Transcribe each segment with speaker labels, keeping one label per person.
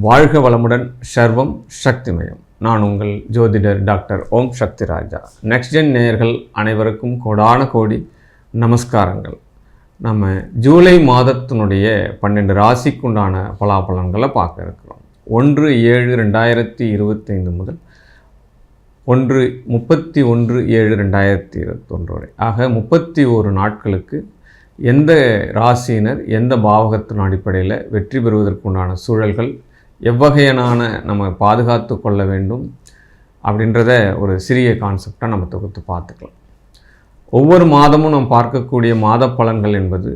Speaker 1: வாழ்க வளமுடன் சர்வம் சக்திமயம். நான் உங்கள் ஜோதிடர் doctor Om Sakthi Raja. Next gen நேயர்கள் அனைவருக்கும் கோடான கோடி நமஸ்காரங்கள். நம்ம ஜூலை மாதத்தினுடைய பன்னெண்டு ராசிக்குண்டான பலாபலன்களை பார்க்க இருக்கிறோம். ஒன்று ஏழு ரெண்டாயிரத்தி இருபத்தைந்து முதல் ஒன்று முப்பத்தி ஒன்று ஏழு ரெண்டாயிரத்தி இருபத்தொன்று வரை ஆக முப்பத்தி ஒரு நாட்களுக்கு எந்த ராசியினர் எந்த பாவகத்தின் அடிப்படையில் வெற்றி பெறுவதற்குண்டான சூழல்கள் எவ்வகையனான நம்ம பாதுகாத்து கொள்ள வேண்டும் அப்படின்றத ஒரு சிறிய கான்செப்டாக நம்ம தொகுத்து பார்த்துக்கலாம். ஒவ்வொரு மாதமும் நாம் பார்க்கக்கூடிய மாத பலன்கள் என்பது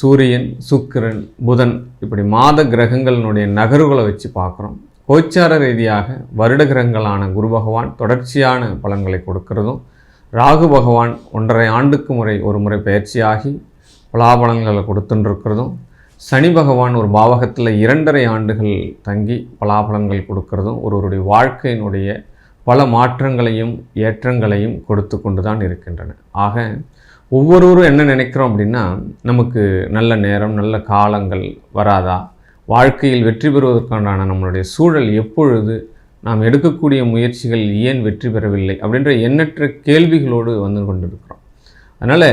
Speaker 1: சூரியன் சுக்கிரன் புதன் இப்படி மாத கிரகங்களினுடைய நகர்வுகளை வச்சு பார்க்குறோம். கோச்சார ரீதியாக வருட கிரகங்களான குரு பகவான் தொடர்ச்சியான பலன்களை கொடுக்கிறதும் ராகு பகவான் ஒன்றரை ஆண்டுக்கு முறை ஒரு முறை பயிற்சியாகி பலாபலன்களை கொடுத்துட்டுருக்கிறதும் சனி பகவான் ஒரு பாவகத்தில் இரண்டரை ஆண்டுகள் தங்கி பலாபலன்கள் கொடுக்கறதும் ஒருவருடைய வாழ்க்கையினுடைய பல மாற்றங்களையும் ஏற்றங்களையும் கொடுத்து கொண்டு தான் இருக்கின்றன. ஆக ஒவ்வொருவரும் என்ன நினைக்கிறோம் அப்படின்னா நமக்கு நல்ல நேரம் நல்ல காலங்கள் வராதா? வாழ்க்கையில் வெற்றி பெறுவதற்கான நம்மளுடைய சூழல் எப்பொழுது? நாம் எடுக்கக்கூடிய முயற்சிகள் ஏன் வெற்றி பெறவில்லை? அப்படின்ற எண்ணற்ற கேள்விகளோடு வந்து கொண்டிருக்கிறோம். அதனால்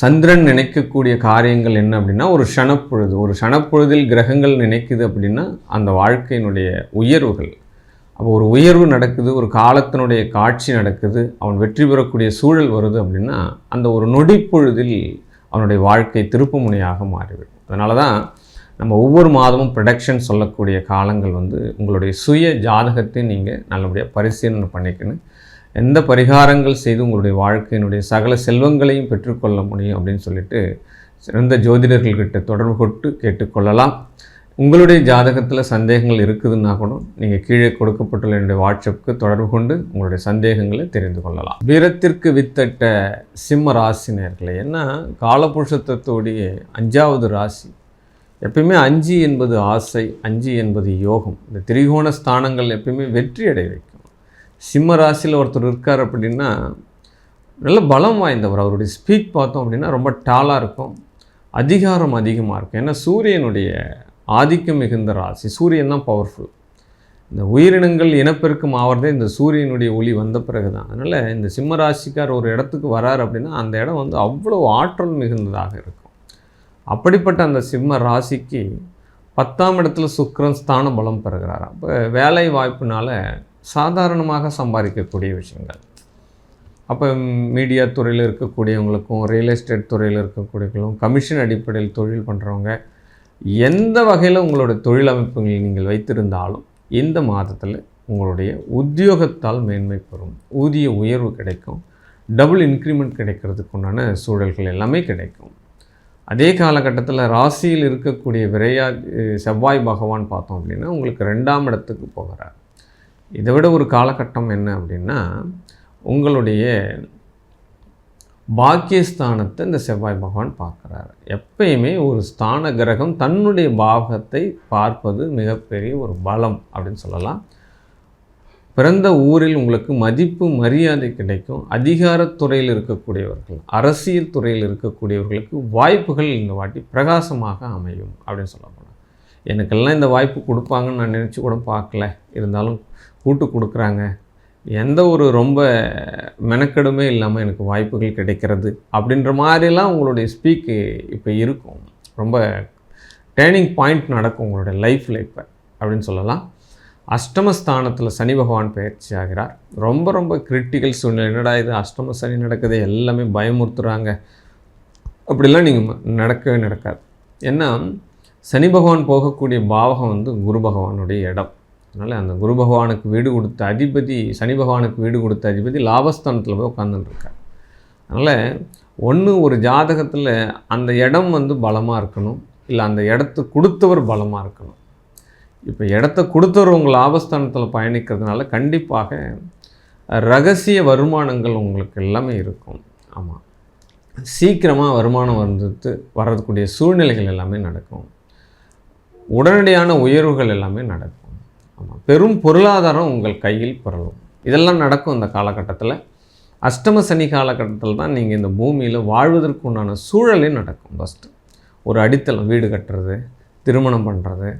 Speaker 1: சந்திரன் நினைக்கக்கூடிய காரியங்கள் என்ன அப்படின்னா ஒரு ஷணப்பொழுது ஒரு ஷணப்பொழுதில் கிரகங்கள் நினைக்குது அப்படின்னா அந்த வாழ்க்கையினுடைய உயர்வுகள். அப்போ ஒரு உயர்வு நடக்குது ஒரு காலத்தினுடைய காட்சி நடக்குது அவன் வெற்றி பெறக்கூடிய சூழல் வருது அப்படின்னா அந்த ஒரு நொடிப்பொழுதில் அவனுடைய வாழ்க்கை திருப்புமுனையாக மாறிவிடும். அதனால தான் நம்ம ஒவ்வொரு மாதமும் ப்ரொடக்ஷன் சொல்லக்கூடிய காலங்கள் வந்து உங்களுடைய சுய ஜாதகத்தை நீங்கள் நல்லபடியாக பரிசீலனை பண்ணிக்கணும். எந்த பரிகாரங்கள் செய்து உங்களுடைய வாழ்க்கையினுடைய சகல செல்வங்களையும் பெற்றுக்கொள்ள முடியும் அப்படின்னு சொல்லிட்டு சிறந்த ஜோதிடர்கள்கிட்ட தொடர்பு கொண்டு கேட்டுக்கொள்ளலாம். உங்களுடைய ஜாதகத்தில் சந்தேகங்கள் இருக்குதுன்னா கூட நீங்கள் கீழே கொடுக்கப்பட்டுள்ள என்னுடைய வாட்ஸ்அப்புக்கு தொடர்பு கொண்டு உங்களுடைய சந்தேகங்களை தெரிந்து கொள்ளலாம். வீரத்திற்கு வித்தட்ட சிம்ம ராசி நேர்களை ஏன்னா காலபுருஷத்தோடைய அஞ்சாவது ராசி. எப்பயுமே அஞ்சு என்பது ஆசை அஞ்சு என்பது யோகம். இந்த திரிகோண ஸ்தானங்கள் எப்பயுமே வெற்றி அடைய வைக்கும் சிம்ம ராசியில் ஒருத்தர் இருக்கார் அப்படின்னா நல்ல பலம் வாய்ந்தவர். அவருடைய ஸ்பீக் பார்த்தோம் அப்படின்னா ரொம்ப டாலாக இருக்கும். அதிகாரம் அதிகமாக இருக்கும். ஏன்னா சூரியனுடைய ஆதிக்கம் மிகுந்த ராசி. சூரியன் தான் பவர்ஃபுல் இந்த உயிரினங்கள் இனப்பெருக்கம் ஆகிறதே இந்த சூரியனுடைய ஒளி வந்த பிறகு தான் அதனால் இந்த சிம்ம ராசிக்கார் ஒரு இடத்துக்கு வரார் அப்படின்னா அந்த இடம் வந்து அவ்வளோ ஆற்றல் மிகுந்ததாக இருக்கும். அப்படிப்பட்ட அந்த சிம்ம ராசிக்கு பத்தாம் இடத்துல சுக்கரன் ஸ்தான பலம் பெறுகிறார் அப்போ வேலை வாய்ப்புனால சாதாரணமாக சம்பாதிக்கக்கூடிய விஷயங்கள். அப்போ மீடியா துறையில் இருக்கக்கூடியவங்களுக்கும் ரியல் எஸ்டேட் துறையில் இருக்கக்கூடியவங்களும் கமிஷன் அடிப்படையில் தொழில் பண்ணுறவங்க எந்த வகையில் உங்களுடைய தொழிலமைப்புகளை நீங்கள் வைத்திருந்தாலும் இந்த மாதத்தில் உங்களுடைய உத்தியோகத்தால் மேன்மை பெறும் ஊதிய உயர்வு கிடைக்கும் டபுள் இன்க்ரிமெண்ட் கிடைக்கிறதுக்கு உண்டான சூழல்கள் எல்லாமே கிடைக்கும். அதே காலகட்டத்தில் ராசியில் இருக்கக்கூடிய விரையா செவ்வாய் பகவான் பார்த்தோம் அப்படின்னா உங்களுக்கு ரெண்டாம் இடத்துக்கு போகிறார். இதை விட ஒரு காலகட்டம் என்ன அப்படின்னா உங்களுடைய பாக்கியஸ்தானத்தை இந்த செவ்வாய் பகவான் பார்க்குறாரு. எப்பயுமே ஒரு ஸ்தான கிரகம் தன்னுடைய பாகத்தை பார்ப்பது மிகப்பெரிய ஒரு பலம் அப்படின்னு சொல்லலாம். பிறந்த ஊரில் உங்களுக்கு மதிப்பு மரியாதை கிடைக்கும். அதிகாரத்துறையில் இருக்கக்கூடியவர்கள் அரசியல் துறையில் இருக்கக்கூடியவர்களுக்கு வாய்ப்புகள் இந்த வாட்டி பிரகாசமாக அமையும் அப்படின்னு சொல்ல போனால் எனக்கெல்லாம் இந்த வாய்ப்பு கொடுப்பாங்கன்னு நான் நினச்சி கூட பார்க்கல. இருந்தாலும் கூட்டு கொடுக்குறாங்க. எந்த ஒரு ரொம்ப மெனக்கெடுமே இல்லாமல் எனக்கு வாய்ப்புகள் கிடைக்கிறது அப்படின்ற மாதிரிலாம் உங்களுடைய ஸ்பீக்கு இப்போ இருக்கும். ரொம்ப டேர்னிங் பாயிண்ட் நடக்கும் உங்களுடைய லைஃப்பில் இப்போ அப்படின்னு சொல்லலாம். அஷ்டமஸ்தானத்தில் சனி பகவான் பயிற்சி ஆகிறார். ரொம்ப ரொம்ப கிரிட்டிக்கல் சூழ்நிலை. என்னடா இது? அஷ்டம சனி நடக்குது. எல்லாமே பயமுறுத்துகிறாங்க அப்படிலாம் நீங்கள் நடக்கவே நடக்காது. ஏன்னா சனி பகவான் போகக்கூடிய பாவகம் வந்து குரு பகவானுடைய இடம். அதனால் அந்த குரு பகவானுக்கு வீடு கொடுத்த அதிபதி சனி பகவானுக்கு வீடு கொடுத்த அதிபதி லாபஸ்தானத்தில் போய் உட்காந்துட்டுருக்கார் அதனால் ஒன்று ஒரு ஜாதகத்தில் அந்த இடம் வந்து பலமாக இருக்கணும் இல்லை அந்த இடத்த கொடுத்தவர் பலமாக இருக்கணும். இப்போ இடத்த கொடுத்தவர் உங்கள் லாபஸ்தானத்தில் பயணிக்கிறதுனால கண்டிப்பாக ரகசிய வருமானங்கள் உங்களுக்கு எல்லாமே இருக்கும். ஆமாம் சீக்கிரமாக வருமானம் வந்துட்டு வரதுக்கூடிய சூழ்நிலைகள் எல்லாமே நடக்கும். உடனடியான உயர்வுகள் எல்லாமே நடக்கும். பெரும் பொருளாதாரம் உங்கள் கையில் பெறலும் இதெல்லாம் நடக்கும் இந்த காலகட்டத்தில். அஷ்டம சனி காலகட்டத்தில் தான் நீங்கள் இந்த பூமியில் வாழ்வதற்கு உண்டான சூழலே நடக்கும். ஃபஸ்ட்டு ஒரு அடித்தளம் வீடு கட்டுறது திருமணம் பண்ணுறது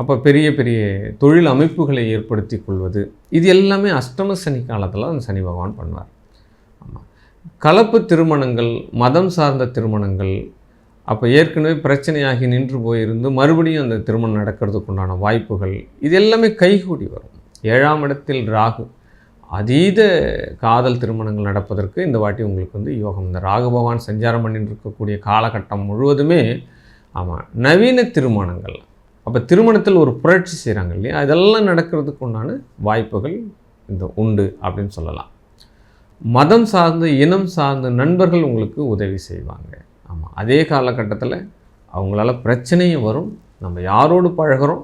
Speaker 1: அப்போ பெரிய பெரிய தொழில் அமைப்புகளை ஏற்படுத்தி கொள்வது. இது எல்லாமே அஷ்டம சனி காலத்தில் அந்த சனி பகவான் பண்ணுவார். ஆமாம் கலப்பு திருமணங்கள் மதம் சார்ந்த திருமணங்கள் அப்போ ஏற்கனவே பிரச்சனையாகி நின்று போயிருந்து மறுபடியும் அந்த திருமணம் நடக்கிறதுக்கு உண்டான வாய்ப்புகள் இது எல்லாமே கைகூடி வரும். ஏழாம் இடத்தில் ராகு அதீத காதல் திருமணங்கள் நடப்பதற்கு இந்த வாட்டி உங்களுக்கு வந்து யோகம். இந்த ராகு பகவான் சஞ்சாரம் பண்ணிட்டு இருக்கக்கூடிய காலகட்டம் முழுவதுமே ஆமாம் நவீன திருமணங்கள் அப்போ திருமணத்தில் ஒரு புரட்சி செய்கிறாங்க இல்லையா? அதெல்லாம் நடக்கிறதுக்கு உண்டான வாய்ப்புகள் இந்த உண்டு அப்படின்னு சொல்லலாம். மதம் சார்ந்து இனம் சார்ந்த நண்பர்கள் உங்களுக்கு உதவி செய்வாங்க. ஆமாம் அதே காலகட்டத்தில் அவங்களால பிரச்சனையும் வரும். நம்ம யாரோடு பழகுறோம்?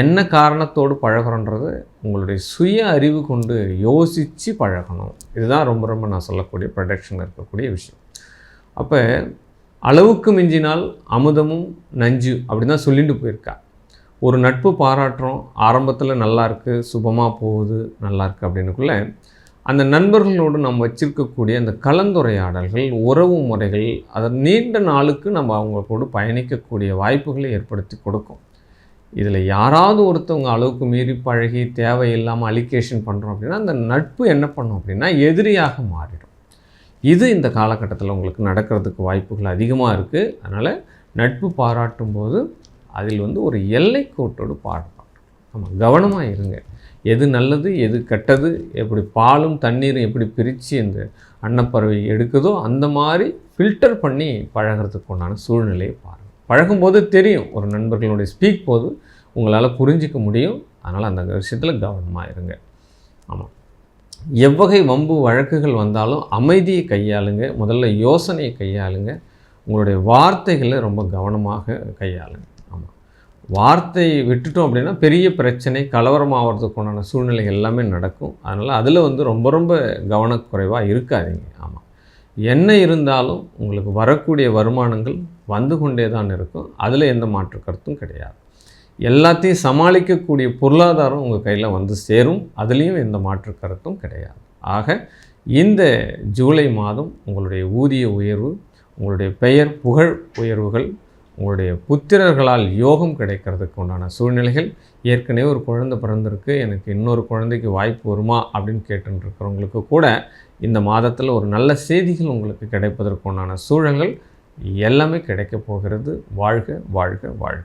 Speaker 1: என்ன காரணத்தோடு பழகுறோன்றது உங்களுடைய சுய அறிவு கொண்டு யோசித்து பழகணும். இதுதான் ரொம்ப ரொம்ப நான் சொல்லக்கூடிய ப்ரொடக்ஷன் இருக்கக்கூடிய விஷயம். அப்போ அளவுக்கு மிஞ்சினால் அமுதமும் நஞ்சு அப்படின்னு தான் சொல்லிட்டு போயிருக்கா. ஒரு நட்பு பாராட்டுறோம் ஆரம்பத்தில் நல்லா இருக்குது சுபமாக போகுது நல்லா இருக்குது அந்த நண்பர்களோடு நம்ம வச்சிருக்கக்கூடிய அந்த கலந்துரையாடல்கள் உறவு முறைகள் அதை நீண்ட நாளுக்கு நம்ம அவங்க கூட பயணிக்கக்கூடிய வாய்ப்புகளை ஏற்படுத்தி கொடுக்கும். இதில் யாராவது ஒருத்தவங்க அளவுக்கு மீறி பழகி தேவையில்லாமல் அலிகேஷன் பண்ணுறோம் அப்படின்னா அந்த நட்பு என்ன பண்ணும் அப்படின்னா எதிரியாக மாறிடும். இது இந்த காலகட்டத்தில் உங்களுக்கு நடக்கிறதுக்கு வாய்ப்புகள் அதிகமாக இருக்குது அதனால் நட்பு பாராட்டும் போது அதில் வந்து ஒரு எல்லை கோட்டோடு பாடுறோம் ஆமாம் கவனமாக இருங்க. எது நல்லது எது கெட்டது எப்படி பாலும் தண்ணீரும் எப்படி பிரித்து இந்த அன்னப்பறவை எடுக்குதோ அந்த மாதிரி ஃபில்டர் பண்ணி பழகிறதுக்கு உண்டான சூழ்நிலையை பாருங்கள் பழகும்போது தெரியும் ஒரு நண்பர்களுடைய ஸ்பீக் போது உங்களால் புரிஞ்சிக்க முடியும். அதனால் அந்த விஷயத்தில் கவனமாக இருங்க. ஆமாம் எவ்வகை வம்பு வழக்குகள் வந்தாலும் அமைதியை கையாளுங்க. முதல்ல யோசனையை கையாளுங்க. உங்களுடைய வார்த்தைகளை ரொம்ப கவனமாக கையாளுங்க. வார்த்தை விட்டுட்டோம் அப்படின்னா பெரிய பிரச்சனை கலவரம் உண்டான சூழ்நிலைகள் எல்லாமே நடக்கும். அதனால் அதில் வந்து ரொம்ப ரொம்ப கவனக்குறைவாக இருக்காதீங்க. ஆமாம் என்ன இருந்தாலும் உங்களுக்கு வரக்கூடிய வருமானங்கள் வந்து கொண்டே தான் இருக்கும். அதில் எந்த மாற்று கருத்தும் கிடையாது. எல்லாத்தையும் சமாளிக்கக்கூடிய பொருளாதாரம் உங்கள் கையில் வந்து சேரும். அதுலேயும் எந்த மாற்று கருத்தும் கிடையாது. ஆக இந்த ஜூலை மாதம் உங்களுடைய ஊதிய உயர்வு உங்களுடைய பெயர் புகழ் உயர்வுகள் உங்களுடைய புத்திரர்களால் யோகம் கிடைக்கிறதுக்கு உண்டான சூழ்நிலைகள். ஏற்கனவே ஒரு குழந்தை பிறந்திருக்கு. எனக்கு இன்னொரு குழந்தைக்கு வாய்ப்பு வருமா? அப்படின்னு கேட்டுருக்கிறவங்களுக்கு கூட இந்த மாதத்தில் ஒரு நல்ல செய்திகள் உங்களுக்கு கிடைப்பதற்கு உண்டான சூழல்கள் எல்லாமே கிடைக்கப் போகிறது. வாழ்க வாழ்க வாழ்க.